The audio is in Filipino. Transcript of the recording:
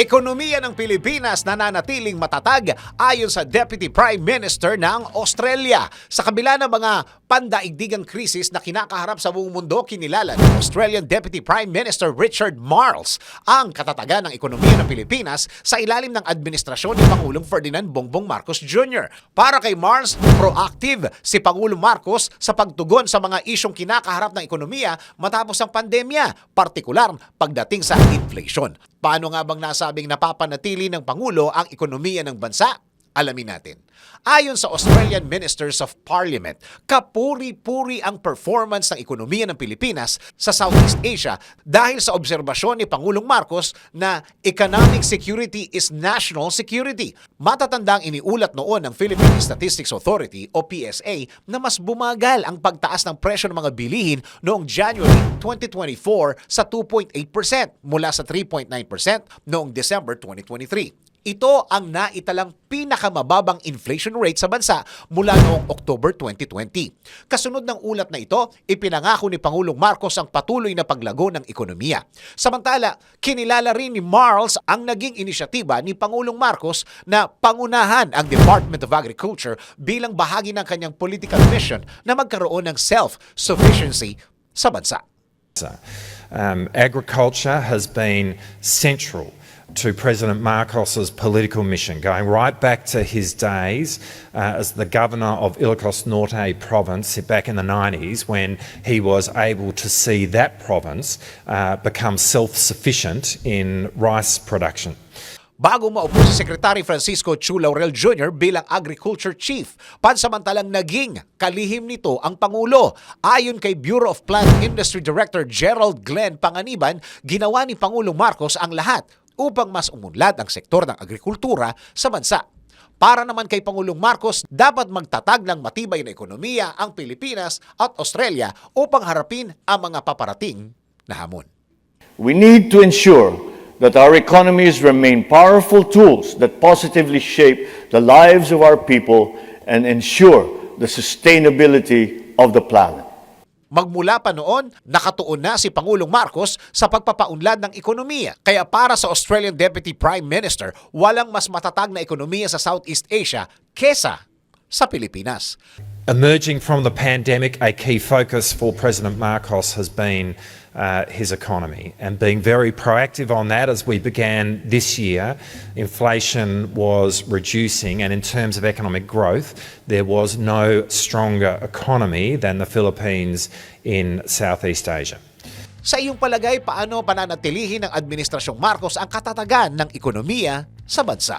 Ekonomiya ng Pilipinas nananatiling matatag ayon sa Deputy Prime Minister ng Australia. Sa kabila ng mga pandaigdigang krisis na kinakaharap sa buong mundo, kinilala ng Australian Deputy Prime Minister Richard Marles ang katatagan ng ekonomiya ng Pilipinas sa ilalim ng administrasyon ni Pangulong Ferdinand Bongbong Marcos Jr. Para kay Marles, proactive si Pangulong Marcos sa pagtugon sa mga isyong kinakaharap ng ekonomiya matapos ang pandemya, partikular pagdating sa inflation. Paano nga bang nasabing napapanatili ng Pangulo ang ekonomiya ng bansa? Alamin natin. Ayon sa Australian Ministers of Parliament, kapuri-puri ang performance ng ekonomiya ng Pilipinas sa Southeast Asia dahil sa obserbasyon ni Pangulong Marcos na economic security is national security. Matatandang iniulat noon ng Philippine Statistics Authority o PSA na mas bumagal ang pagtaas ng presyo ng mga bilihin noong January 2024 sa 2.8% mula sa 3.9% noong December 2023. Ito ang naitalang pinakamababang inflation rate sa bansa mula noong October 2020. Kasunod ng ulat na ito, ipinangako ni Pangulong Marcos ang patuloy na paglago ng ekonomiya. Samantala, kinilala rin ni Marles ang naging inisyatiba ni Pangulong Marcos na pangunahan ang Department of Agriculture bilang bahagi ng kanyang political mission na magkaroon ng self-sufficiency sa bansa. Um, agriculture has been central to President Marcos's political mission, going right back to his days uh, as the governor of Ilocos Norte province back in the 90s when he was able to see that province uh, become self-sufficient in rice production. bago maupo si Secretary Francisco Chu Laurel Jr. bilang Agriculture Chief. Pansamantalang naging kalihim nito ang Pangulo. Ayon kay Bureau of Plant Industry Director Gerald Glenn Panganiban, ginawa ni Pangulong Marcos ang lahat upang mas umunlad ang sektor ng agrikultura sa bansa. Para naman kay Pangulong Marcos, dapat magtatag ng matibay na ekonomiya ang Pilipinas at Australia upang harapin ang mga paparating na hamon. We need to ensure that our economies remain powerful tools that positively shape the lives of our people and ensure the sustainability of the planet. Magmula pa noon, nakatuon na si Pangulong Marcos sa pagpapaunlad ng ekonomiya. Kaya para sa Australian Deputy Prime Minister, walang mas matatag na ekonomiya sa Southeast Asia kesa sa Pilipinas. Emerging from the pandemic, a key focus for President Marcos has been uh, his economy and being very proactive on that as we began this year. Inflation was reducing, and in terms of economic growth, there was no stronger economy than the Philippines in Southeast Asia. Sa iyong palagay, paano pananatilihin ng Administrasyong Marcos ang katatagan ng ekonomiya sa bansa?